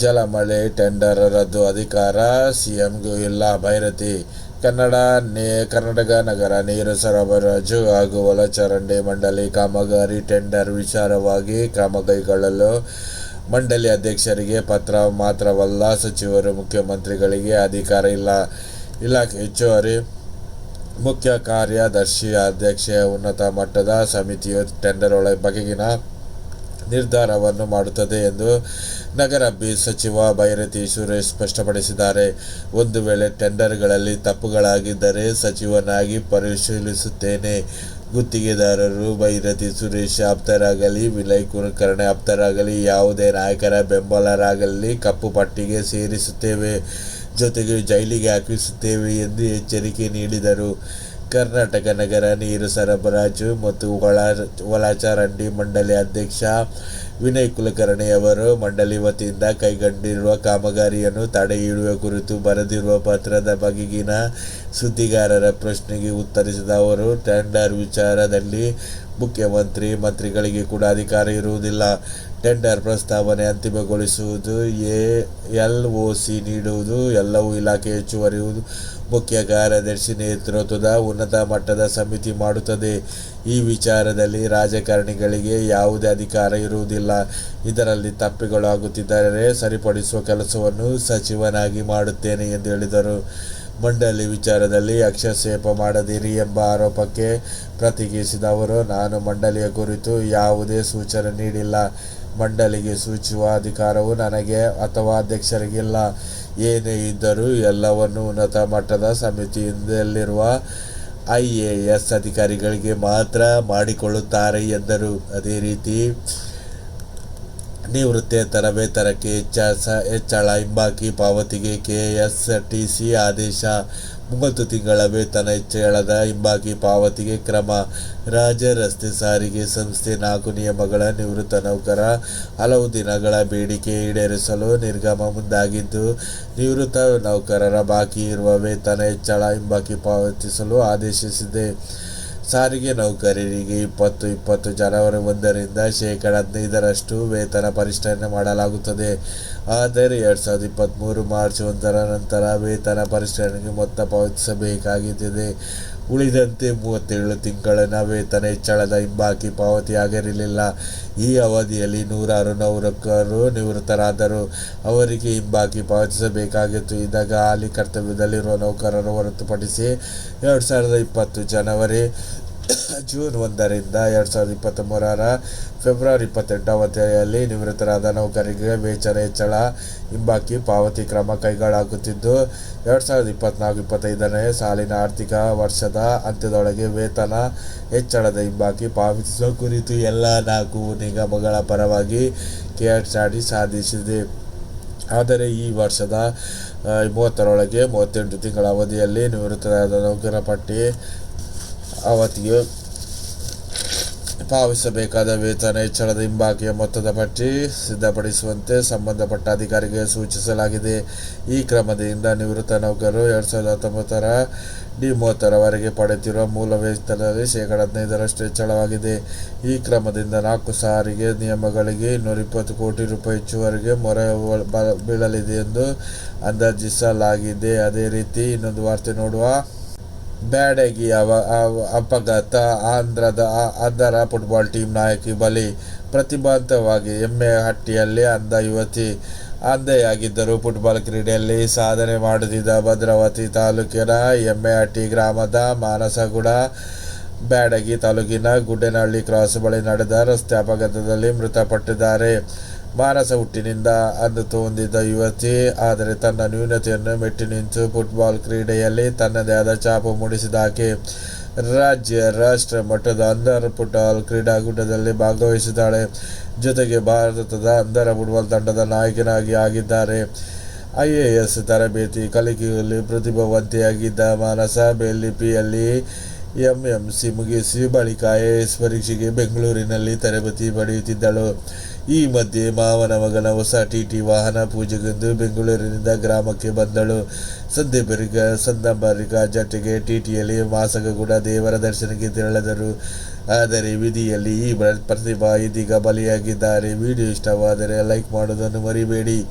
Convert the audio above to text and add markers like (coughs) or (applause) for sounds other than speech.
ಜಲಮಳೆ tender ರದ್ದು ಅಧಿಕಾರ, ಸಿಎಂಗೂ ಇಲ್ಲ ಭೈರತಿ. ಕನ್ನಡ ನೇ, ಕರ್ನಾಟಕ ನಗರ ನೀರು ಸರಬರಾಜು ಹಾಗೂ ಒಳಚರಂಡಿ ಮಂಡಳಿ ಕಾಮಗಾರಿ ಟೆಂಡರ್ ವಿಚಾರವಾಗಿ ಕ್ರಮ ಕೈಗೊಳ್ಳಲು ಮಂಡಳಿ ಅಧ್ಯಕ್ಷರಿಗೆ ಪತ್ರ ಮಾತ್ರವಲ್ಲ, ಸಚಿವರು, ಮುಖ್ಯಮಂತ್ರಿಗಳಿಗೆ ಅಧಿಕಾರ ಇಲ್ಲ. ಇಲಾಖೆ ಹೆಚ್ಚುವರಿ ಮುಖ್ಯ ಕಾರ್ಯದರ್ಶಿ ಅಧ್ಯಕ್ಷೆ ಉನ್ನತ ಮಟ್ಟದ ಸಮಿತಿಯು ಟೆಂಡರ್ ಒಳ ಬಗೆಗಿನ ನಿರ್ಧಾರವನ್ನು ಮಾಡುತ್ತದೆ ಎಂದು ನಗರಾಭಿ ಸಚಿವ ಭೈರತಿ ಸುರೇಶ್ ಸ್ಪಷ್ಟಪಡಿಸಿದ್ದಾರೆ. ಒಂದು ವೇಳೆ ಟೆಂಡರ್ಗಳಲ್ಲಿ ತಪ್ಪುಗಳಾಗಿದ್ದರೆ ಸಚಿವನಾಗಿ ಪರಿಶೀಲಿಸುತ್ತೇನೆ. ಗುತ್ತಿಗೆದಾರರು ಭೈರತಿ ಸುರೇಶ್ ಆಪ್ತರಾಗಲಿ ವಿಲಯ್ ಕುಲಕರ್ಣಿ ಆಪ್ತರಾಗಲಿ, ಯಾವುದೇ ನಾಯಕರ ಬೆಂಬಲರಾಗಲಿ ಕಪ್ಪು ಪಟ್ಟಿಗೆ ಸೇರಿಸುತ್ತೇವೆ. ಜೊತೆಗೆ ಜೈಲಿಗೆ ಹಾಕಿಸುತ್ತೇವೆ ಎಂದು ಎಚ್ಚರಿಕೆ ನೀಡಿದರು. ಕರ್ನಾಟಕ ನಗರ ನೀರು ಸರಬರಾಜು ಮತ್ತು ಒಳ ಒಳಚರಂಡಿ ಮಂಡಳಿ ಅಧ್ಯಕ್ಷ ವಿನಯ್ ಕುಲಕರ್ಣಿ ಅವರು ಮಂಡಳಿ ವತಿಯಿಂದ ಕೈಗೊಂಡಿರುವ ಕಾಮಗಾರಿಯನ್ನು ತಡೆಹಿಡಿಯುವ ಕುರಿತು ಬರೆದಿರುವ ಪತ್ರದ ಬಗೆಗಿನ ಸುದ್ದಿಗಾರರ ಪ್ರಶ್ನೆಗೆ ಉತ್ತರಿಸಿದ ಅವರು, ಟೆಂಡರ್ ವಿಚಾರದಲ್ಲಿ ಮುಖ್ಯಮಂತ್ರಿ ಮಂತ್ರಿಗಳಿಗೆ ಕೂಡ ಅಧಿಕಾರ ಇರುವುದಿಲ್ಲ. ಟೆಂಡರ್ ಪ್ರಸ್ತಾವನೆ ಅಂತಿಮಗೊಳಿಸುವುದು, ಎ ಎಲ್ ಒ ಸಿ ನೀಡುವುದು, ಎಲ್ಲವೂ ಇಲಾಖೆ ಹೆಚ್ಚುವರಿ ಮುಖ್ಯ ಕಾರ್ಯದರ್ಶಿ ನೇತೃತ್ವದ ಉನ್ನತ ಮಟ್ಟದ ಸಮಿತಿ ಮಾಡುತ್ತದೆ. ಈ ವಿಚಾರದಲ್ಲಿ ರಾಜಕಾರಣಿಗಳಿಗೆ ಯಾವುದೇ ಅಧಿಕಾರ ಇರುವುದಿಲ್ಲ. ಇದರಲ್ಲಿ ತಪ್ಪುಗಳಾಗುತ್ತಿದ್ದರೆ ಸರಿಪಡಿಸುವ ಕೆಲಸವನ್ನು ಸಚಿವನಾಗಿ ಮಾಡುತ್ತೇನೆ ಎಂದು ಹೇಳಿದರು. ಮಂಡಳಿ ವಿಚಾರದಲ್ಲಿ ಹಸ್ತಕ್ಷೇಪ ಮಾಡದಿರಿ ಎಂಬ ಆರೋಪಕ್ಕೆ ಪ್ರತಿಕ್ರಿಯಿಸಿದ ಅವರು, ನಾನು ಮಂಡಳಿಯ ಕುರಿತು ಯಾವುದೇ ಸೂಚನೆ ನೀಡಿಲ್ಲ. ಮಂಡಳಿಗೆ ಸೂಚಿಸುವ ಅಧಿಕಾರವು ನನಗೆ ಅಥವಾ ಅಧ್ಯಕ್ಷರಿಗಿಲ್ಲ. ಏನೇ ಇದ್ದರೂ ಎಲ್ಲವನ್ನು ಉನ್ನತ ಮಟ್ಟದ ಸಮಿತಿಯಿಂದಲ್ಲಿರುವ ಐ ಎ ಎಸ್ ಅಧಿಕಾರಿಗಳಿಗೆ ಮಾತ್ರ ಮಾಡಿಕೊಳ್ಳುತ್ತಾರೆ ಎಂದರು. ಅದೇ ರೀತಿ ನಿವೃತ್ತೇತರ ತರಬೇತರಕ್ಕೆ ಹೆಚ್ಚ ಹೆಚ್ಚಳ, ಹಿಂಬಾಕಿ, ಪಾವತಿಗೆ ಕೆಎಸ್ಟಿಸಿ ಆದೇಶ. ಮೂವತ್ತು ತಿಂಗಳ ವೇತನ ಹೆಚ್ಚಳದ ಹಿಂಬಾಕಿ ಪಾವತಿಗೆ ಕ್ರಮ. ರಾಜ್ಯ ರಸ್ತೆ ಸಾರಿಗೆ ಸಂಸ್ಥೆ ನಾಲ್ಕು ನಿಯಮಗಳ ನಿವೃತ್ತ ನೌಕರ. ಹಲವು ದಿನಗಳ ಬೇಡಿಕೆ ಈಡೇರಿಸಲು ನಿರ್ಗಮ ಮುಂದಾಗಿದ್ದು, ನಿವೃತ್ತ ನೌಕರರ ಬಾಕಿ ಇರುವ ವೇತನ ಹೆಚ್ಚಳ, ಹಿಂಬಾಕಿ ಪಾವತಿಸಲು ಆದೇಶಿಸಿದೆ. ಸಾರಿಗೆ ನೌಕರರಿಗೆ ಇಪ್ಪತ್ತು ಇಪ್ಪತ್ತು ಜನವರಿ ಒಂದರಿಂದ ಶೇಕಡ ಹದಿನೈದರಷ್ಟು ವೇತನ ಪರಿಷ್ಕರಣೆ ಮಾಡಲಾಗುತ್ತದೆ. ಆದರೆ ಎರಡು ಸಾವಿರದ ಇಪ್ಪತ್ತ್ಮೂರು ಮಾರ್ಚ್ ಒಂದರ ನಂತರ ವೇತನ ಪರಿಷ್ಕರಣೆಗೆ ಮೊತ್ತ ಪಾವತಿಸಬೇಕಾಗಿದೆ ಉಳಿದಂತೆ ಮೂವತ್ತೇಳು ತಿಂಗಳ ವೇತನ ಹೆಚ್ಚಳದ ಹಿಂಬಾಕಿ ಪಾವತಿಯಾಗಿರಲಿಲ್ಲ ಈ ಅವಧಿಯಲ್ಲಿ ನೂರಾರು ನೌಕರರು ನಿವೃತ್ತರಾದರು. ಅವರಿಗೆ ಹಿಂಬಾಕಿ ಪಾವತಿಸಬೇಕಾಗಿತ್ತು. ಇದಾಗ ಹಾಲಿ ಕರ್ತವ್ಯದಲ್ಲಿರುವ ನೌಕರರು ಹೊರತುಪಡಿಸಿ ಎರಡು ಸಾವಿರದ ಇಪ್ಪತ್ತು ಜನವರಿ (coughs) ಜೂನ್ ಒಂದರಿಂದ ಎರಡು ಸಾವಿರದ ಇಪ್ಪತ್ತ್ ಮೂರರ ಫೆಬ್ರವರಿ ಇಪ್ಪತ್ತೆಂಟು ಅವಧಿಯಲ್ಲಿ ನಿವೃತ್ತರಾದ ನೌಕರರಿಗೆ ವೇತನ ಹೆಚ್ಚಳ ಹಿಂಬಾಕಿ ಪಾವತಿ ಕ್ರಮ ಕೈಗೊಳ್ಳಲಾಗುತ್ತಿದ್ದು, ಎರಡು ಸಾವಿರದ ಇಪ್ಪತ್ತ್ನಾಲ್ಕು ಇಪ್ಪತ್ತೈದನೇ ಸಾಲಿನ ಆರ್ಥಿಕ ವರ್ಷದ ಅಂತ್ಯದೊಳಗೆ ವೇತನ ಹೆಚ್ಚಳದ ಹಿಂಬಾಕಿ ಪಾವತಿಸುವ ಕುರಿತು ಎಲ್ಲ ನಾಲ್ಕು ನಿಗಮಗಳ ಪರವಾಗಿ ಕೆಎಸ್ಆರ್ಟಿ ಸಾಧಿಸಿದೆ. ಆದರೆ ಈ ವರ್ಷದ ಮೂವತ್ತರೊಳಗೆ ಮೂವತ್ತೆಂಟು ತಿಂಗಳ ಅವಧಿಯಲ್ಲಿ ನಿವೃತ್ತರಾದ ನೌಕರ ಪಟ್ಟಿ ಅವಧಿಗೆ ಪಾವತಿಸಬೇಕಾದ ವೇತನ, ಹೆಚ್ಚಳದ ಹಿಂಬಾಕಿಯ ಮೊತ್ತದ ಪಟ್ಟಿ ಸಿದ್ಧಪಡಿಸುವಂತೆ ಸಂಬಂಧಪಟ್ಟ ಅಧಿಕಾರಿಗೆ ಸೂಚಿಸಲಾಗಿದೆ. ಈ ಕ್ರಮದಿಂದ ನಿವೃತ್ತ ನೌಕರರು ಎರಡು ಸಾವಿರದ ಹತ್ತೊಂಬತ್ತರ ಡಿ ಮೂವತ್ತರವರೆಗೆ ಪಡೆಯುತ್ತಿರುವ ಮೂಲ ವೇತನದಲ್ಲಿ ಶೇಕಡ ಹದಿನೈದರಷ್ಟು ಹೆಚ್ಚಳವಾಗಿದೆ. ಈ ಕ್ರಮದಿಂದ ನಾಲ್ಕು ಸಾರಿಗೆ ನಿಯಮಗಳಿಗೆ ಇನ್ನೂರ ಇಪ್ಪತ್ತು ಕೋಟಿ ರೂಪಾಯಿ ಹೆಚ್ಚುವರೆಗೆ ಮೊರೆ ಬೀಳಲಿದೆ ಎಂದು ಅಂದಾಜಿಸಲಾಗಿದೆ. ಅದೇ ರೀತಿ ಇನ್ನೊಂದು ವಾರ್ತೆ ನೋಡುವ ಬ್ಯಾಡಗಿ ಅವ ಅಪಘಾತ, ಆಂಧ್ರದ ಅದರ ಫುಟ್ಬಾಲ್ ಟೀಮ್ ನಾಯಕಿ ಬಲಿ ಎಮ್ಮೆ ಹಟ್ಟಿಯಲ್ಲಿ ಅಂಧ ಯುವತಿ ಅಂಧೆಯಾಗಿದ್ದರು ಫುಟ್ಬಾಲ್ ಕ್ರೀಡೆಯಲ್ಲಿ ಸಾಧನೆ ಮಾಡುತ್ತಿದ್ದ ಭದ್ರಾವತಿ ತಾಲೂಕಿನ ಎಮ್ಮೆಹಟ್ಟಿ ಗ್ರಾಮದ ಮಾನಸಗುಡ, ಬ್ಯಾಡಗಿ ತಾಲೂಕಿನ ಗುಡ್ಡೇನಹಳ್ಳಿ ಕ್ರಾಸ್ ಬಳಿ ನಡೆದ ರಸ್ತೆ ಅಪಘಾತದಲ್ಲಿ ಮೃತಪಟ್ಟಿದ್ದಾರೆ. ಮಾನಸ ಹುಟ್ಟಿನಿಂದ ಅಂದು ಹೊಂದಿದ್ದ ಯುವತಿ, ಆದರೆ ತನ್ನ ನ್ಯೂನತೆಯನ್ನು ಮೆಟ್ಟಿ ನಿಂತು ಫುಟ್ಬಾಲ್ ಕ್ರೀಡೆಯಲ್ಲಿ ತನ್ನದೇ ಆದ ಛಾಪು ಮೂಡಿಸಿದಾಕೆ. ರಾಜ್ಯ ರಾಷ್ಟ್ರ ಮಟ್ಟದ ಅಂಧರ ಫುಟ್ಬಾಲ್ ಕ್ರೀಡಾಕೂಟದಲ್ಲಿ ಭಾಗವಹಿಸಿದ್ದಾಳೆ. ಜೊತೆಗೆ ಭಾರತದ ಅಂಧರ ಫುಟ್ಬಾಲ್ ತಂಡದ ನಾಯಕನಾಗಿ ಆಗಿದ್ದಾರೆ. ಐ ಎ ಎಸ್ ತರಬೇತಿ ಕಲಿಕೆಯಲ್ಲಿ ಪ್ರತಿಭಾವಂತಿಯಾಗಿದ್ದ ಮಾನಸ ಬೆಲ್ಲಿಪಿಯಲ್ಲಿ ಎಂಎಂಸಿ ಮುಗಿಸಿ ಬಳಿಕ ಎಸ್ ಪರೀಕ್ಷೆಗೆ ಬೆಂಗಳೂರಿನಲ್ಲಿ ತರಬೇತಿ ಪಡೆಯುತ್ತಿದ್ದಳು. ಈ ಮಧ್ಯೆ ಮಾವನ ಮಗನ ಹೊಸ ಟಿಟಿ ವಾಹನ ಪೂಜೆಗೆಂದು ಬೆಂಗಳೂರಿನಿಂದ ಗ್ರಾಮಕ್ಕೆ ಬಂದಳು. ಸಂಧ್ಯೆ ಬರಿಗ ಸಂದಂಬರಿಗ ಜೊತೆಗೆ ಟಿಟಿಯಲ್ಲಿ ಮಾಸಗಗುಡ ದೇವರ ದರ್ಶನಕ್ಕೆ ತೆರಳಿದರು. ಆದರೆ ವಿಧಿಯಲ್ಲಿ ಈ ಪ್ರತಿಭಾ ಇದೀಗ ಬಲಿಯಾಗಿದ್ದಾರೆ. ವಿಡಿಯೋ ಇಷ್ಟವಾದರೆ ಲೈಕ್ ಮಾಡೋದನ್ನು ಮರಿಬೇಡಿ.